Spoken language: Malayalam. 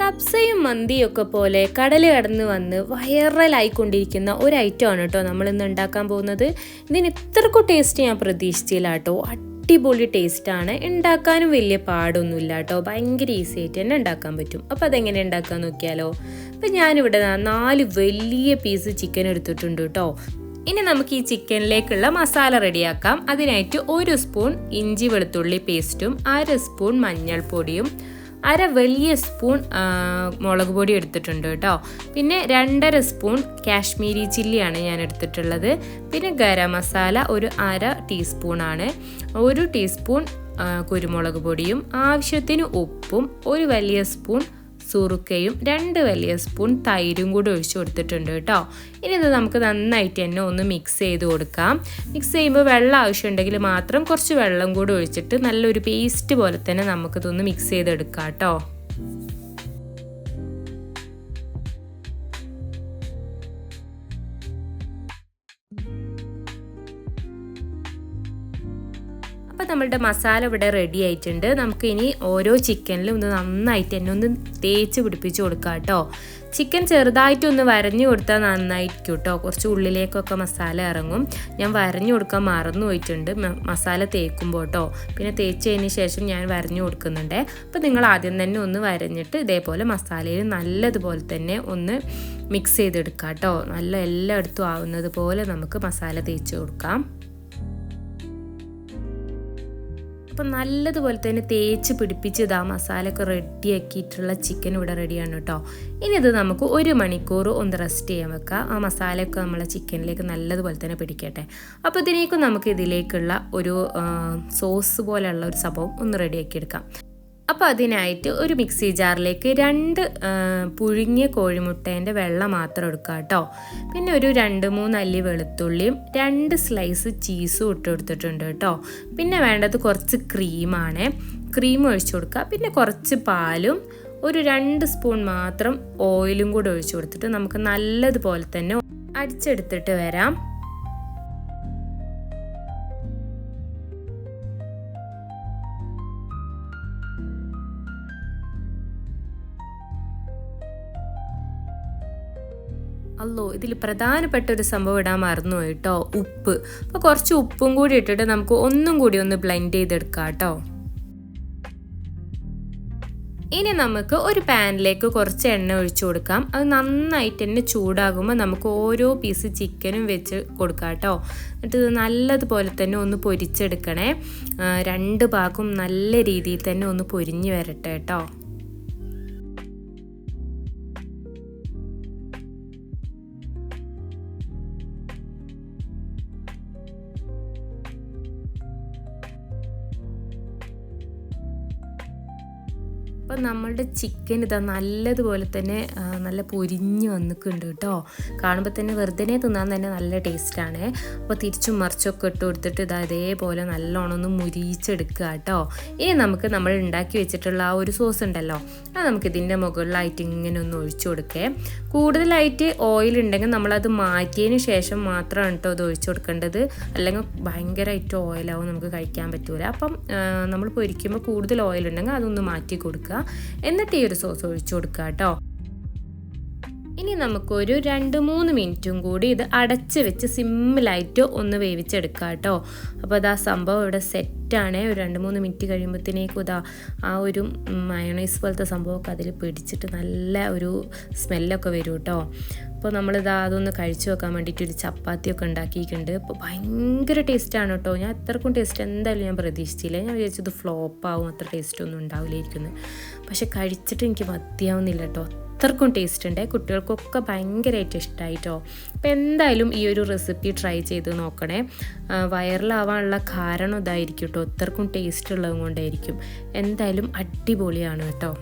കപ്സയും മന്തിയും ഒക്കെ പോലെ കടൽ കടന്ന് വന്ന് വൈറലായിക്കൊണ്ടിരിക്കുന്ന ഒരു ഐറ്റമാണ് കേട്ടോ നമ്മൾ ഇന്ന് ഉണ്ടാക്കാൻ പോകുന്നത്. ഇതിന് ഇത്രക്കും ടേസ്റ്റ് ഞാൻ പ്രതീക്ഷിച്ചില്ല കേട്ടോ. അടിപൊളി ടേസ്റ്റാണ് ഉണ്ടാക്കാനും വലിയ പാടൊന്നുമില്ല കേട്ടോ. ഭയങ്കര ഈസി ആയിട്ട് തന്നെ ഉണ്ടാക്കാൻ പറ്റും. അപ്പോൾ അതെങ്ങനെ ഉണ്ടാക്കാൻ നോക്കിയാലോ? അപ്പം ഞാനിവിടെ നാല് വലിയ പീസ് ചിക്കൻ എടുത്തിട്ടുണ്ട് കേട്ടോ. ഇനി നമുക്ക് ഈ ചിക്കനിലേക്കുള്ള മസാല റെഡിയാക്കാം അതിനായിട്ട് ഒരു സ്പൂൺ ഇഞ്ചി വെളുത്തുള്ളി പേസ്റ്റും അര സ്പൂൺ മഞ്ഞൾപ്പൊടിയും അര വലിയ സ്പൂൺ മുളക് പൊടി എടുത്തിട്ടുണ്ട് കേട്ടോ. പിന്നെ രണ്ടര സ്പൂൺ കാശ്മീരി ചില്ലിയാണ് ഞാൻ എടുത്തിട്ടുള്ളത്. പിന്നെ ഗരം മസാല ഒരു അര ടീസ്പൂണാണ്. ഒരു ടീസ്പൂൺ കുരുമുളക് പൊടിയും ആവശ്യത്തിന് ഉപ്പും ഒരു വലിയ സ്പൂൺ സുറുക്കയും രണ്ട് വലിയ സ്പൂൺ തൈരും കൂടി ഒഴിച്ച് കൊടുത്തിട്ടുണ്ട് കേട്ടോ. ഇനി ഇത് നമുക്ക് നന്നായിട്ട് തന്നെ ഒന്ന് മിക്സ് ചെയ്ത് കൊടുക്കാം. മിക്സ് ചെയ്യുമ്പോൾ വെള്ളം ആവശ്യമുണ്ടെങ്കിൽ മാത്രം കുറച്ച് വെള്ളം കൂടി ഒഴിച്ചിട്ട് നല്ലൊരു പേസ്റ്റ് പോലെ തന്നെ നമുക്കിതൊന്ന് മിക്സ് ചെയ്തെടുക്കാം കേട്ടോ. അപ്പോൾ നമ്മളുടെ മസാല ഇവിടെ റെഡി ആയിട്ടുണ്ട്. നമുക്ക് ഇനി ഓരോ ചിക്കനിലും ഒന്ന് നന്നായിട്ട് തന്നെ ഒന്ന് തേച്ച് പിടിപ്പിച്ച് കൊടുക്കാം കേട്ടോ ചിക്കൻ ചെറുതായിട്ടൊന്ന് വരഞ്ഞു കൊടുത്താൽ നന്നായിരിക്കും കേട്ടോ കുറച്ച് ഉള്ളിലേക്കൊക്കെ മസാല ഇറങ്ങും. ഞാൻ വരഞ്ഞു കൊടുക്കാൻ മറന്നു പോയിട്ടുണ്ട് മസാല തേക്കുമ്പോൾ കേട്ടോ പിന്നെ തേച്ചതിന് ശേഷം ഞാൻ വരഞ്ഞു കൊടുക്കുന്നുണ്ട്. അപ്പോൾ നിങ്ങൾ ആദ്യം തന്നെ ഒന്ന് വരഞ്ഞിട്ട് ഇതേപോലെ മസാലയിൽ നല്ലതുപോലെ തന്നെ ഒന്ന് മിക്സ് ചെയ്തെടുക്കാം കേട്ടോ നല്ല എല്ലായിടത്തും ആവുന്നത് പോലെ നമുക്ക് മസാല തേച്ച് കൊടുക്കാം. അപ്പം നല്ലതുപോലെ തന്നെ തേച്ച് പിടിപ്പിച്ച് ഇതാ മസാലയൊക്കെ റെഡിയാക്കിയിട്ടുള്ള ചിക്കൻ ഇവിടെ റെഡിയാണ് കേട്ടോ. ഇനി ഇത് നമുക്ക് ഒരു മണിക്കൂർ ഒന്ന് റെസ്റ്റ് ചെയ്യാൻ വെക്കാം. ആ മസാലയൊക്കെ നമ്മളെ ചിക്കനിലേക്ക് നല്ലതുപോലെ തന്നെ പിടിക്കട്ടെ. അപ്പോൾ ഇതിനേക്കും നമുക്ക് ഇതിലേക്കുള്ള ഒരു സോസ് പോലെയുള്ള ഒരു സംഭവം ഒന്ന് റെഡിയാക്കി എടുക്കാം അപ്പോൾ അതിനായിട്ട് ഒരു മിക്സി ജാറിലേക്ക് രണ്ട് പുഴുങ്ങിയ കോഴിമുട്ടേന്റെ വെള്ളം മാത്രം എടുക്കുക കേട്ടോ പിന്നെ ഒരു രണ്ട് മൂന്ന് അല്ലി വെളുത്തുള്ളിയും രണ്ട് സ്ലൈസ് ചീസും ഇട്ട് കൊടുത്തിട്ടുണ്ട് കേട്ടോ പിന്നെ വേണ്ടത് കുറച്ച് ക്രീമാണ് ക്രീം ഒഴിച്ചു കൊടുക്കുക പിന്നെ കുറച്ച് പാലും ഒരു രണ്ട് സ്പൂൺ മാത്രം ഓയിലും കൂടെ ഒഴിച്ചു കൊടുത്തിട്ട് നമുക്ക് നല്ലതുപോലെ തന്നെ അടിച്ചെടുത്തിട്ട് വരാം. അല്ലോ ഇതിൽ പ്രധാനപ്പെട്ട ഒരു സംഭവം ഇടാൻ മറന്നു കേട്ടോ ഉപ്പ്. അപ്പോൾ കുറച്ച് ഉപ്പും കൂടി ഇട്ടിട്ട് നമുക്ക് ഒന്നും കൂടി ഒന്ന് ബ്ലെൻഡ് ചെയ്തെടുക്കാം കേട്ടോ ഇനി നമുക്ക് ഒരു പാനിലേക്ക് കുറച്ച് എണ്ണ ഒഴിച്ചു കൊടുക്കാം. അത് നന്നായിട്ട് തന്നെ ചൂടാകുമ്പോൾ നമുക്ക് ഓരോ പീസ് ചിക്കനും വെച്ച് കൊടുക്കാം കേട്ടോ എന്നിട്ട് ഇത് നല്ലതുപോലെ തന്നെ ഒന്ന് പൊരിച്ചെടുക്കണേ. രണ്ട് ഭാഗവും നല്ല രീതിയിൽ തന്നെ ഒന്ന് പൊരിഞ്ഞ് വരട്ടെ കേട്ടോ അപ്പം നമ്മളുടെ ചിക്കൻ ഇതാ നല്ലതുപോലെ തന്നെ നല്ല പൊരിഞ്ഞ് വന്നിട്ടുണ്ട് കേട്ടോ. കാണുമ്പോൾ തന്നെ വെറുതെ തിന്നാൻ തന്നെ നല്ല ടേസ്റ്റാണ് അപ്പോൾ തിരിച്ചും മറിച്ചൊക്കെ ഇട്ട് കൊടുത്തിട്ട് ഇതാ ഇതേപോലെ നല്ലോണം ഒന്ന് മുരിച്ചെടുക്കുക കേട്ടോ. ഇനി നമുക്ക് നമ്മൾ ഉണ്ടാക്കി വെച്ചിട്ടുള്ള ആ ഒരു സോസ് ഉണ്ടല്ലോ അത് നമുക്ക് ഇതിന്റെ മുകളിലായിട്ട് ഇങ്ങനെ ഒന്ന് ഒഴിച്ചു കൊടുക്കേ. കൂടുതലായിട്ട് ഓയിൽ ഉണ്ടെങ്കിൽ നമ്മളത് മാറ്റിയതിന് ശേഷം മാത്രമാണ് കേട്ടോ അത് ഒഴിച്ചു കൊടുക്കേണ്ടത്. അല്ലെങ്കിൽ ഭയങ്കരമായിട്ട് ഓയിലാവും നമുക്ക് കഴിക്കാൻ പറ്റൂല. അപ്പം നമ്മൾ പൊരിക്കുമ്പോൾ കൂടുതൽ ഓയിൽ ഉണ്ടെങ്കിൽ അതൊന്ന് മാറ്റി കൊടുക്കുക. എന്നിട്ട് ഈ ഒരു സോസ് ഒഴിച്ചു കൊടുക്കുക കേട്ടോ ഇനി നമുക്കൊരു രണ്ട് മൂന്ന് മിനിറ്റും കൂടി ഇത് അടച്ച് വെച്ച് സിമ്മിലായിട്ട് ഒന്ന് വേവിച്ചെടുക്കാം കേട്ടോ. അപ്പോൾ അതാ സംഭവം ഇവിടെ സെറ്റാണ്. ഒരു രണ്ട് മൂന്ന് മിനിറ്റ് കഴിയുമ്പോഴത്തേക്കും ഇതാ ആ ഒരു മയോണൈസ് പോലത്തെ സംഭവമൊക്കെ അതിൽ പിടിച്ചിട്ട് നല്ല ഒരു സ്മെല്ലൊക്കെ വരും കേട്ടോ. അപ്പോൾ നമ്മളിതാ അതൊന്ന് കഴിച്ചു വെക്കാൻ വേണ്ടിയിട്ട് ഒരു ചപ്പാത്തിയൊക്കെ ഉണ്ടാക്കിയിട്ടുണ്ട്. അപ്പോൾ ഭയങ്കര ടേസ്റ്റാണ് കേട്ടോ. ഞാൻ അത്രക്കും ടേസ്റ്റ് എന്തായാലും ഞാൻ പ്രതീക്ഷിച്ചില്ല. ഞാൻ വിചാരിച്ചത് ഫ്ലോപ്പ് ആവും അത്ര ടേസ്റ്റൊന്നും ഉണ്ടാവില്ലായിരിക്കുന്നു പക്ഷെ കഴിച്ചിട്ട് എനിക്ക് മതിയാവുന്നില്ല കേട്ടോ. അത്രക്കും ടേസ്റ്റ് ഉണ്ട്. കുട്ടികൾക്കൊക്കെ ഭയങ്കരമായിട്ട് ഇഷ്ടമായിട്ടോ അപ്പോൾ എന്തായാലും ഈ ഒരു റെസിപ്പി ട്രൈ ചെയ്ത് നോക്കണേ. വയറിലാവാനുള്ള കാരണം ഇതായിരിക്കും കേട്ടോ അത്രക്കും ടേസ്റ്റ് ഉള്ളത് കൊണ്ടായിരിക്കും. എന്തായാലും അടിപൊളിയാണ് കേട്ടോ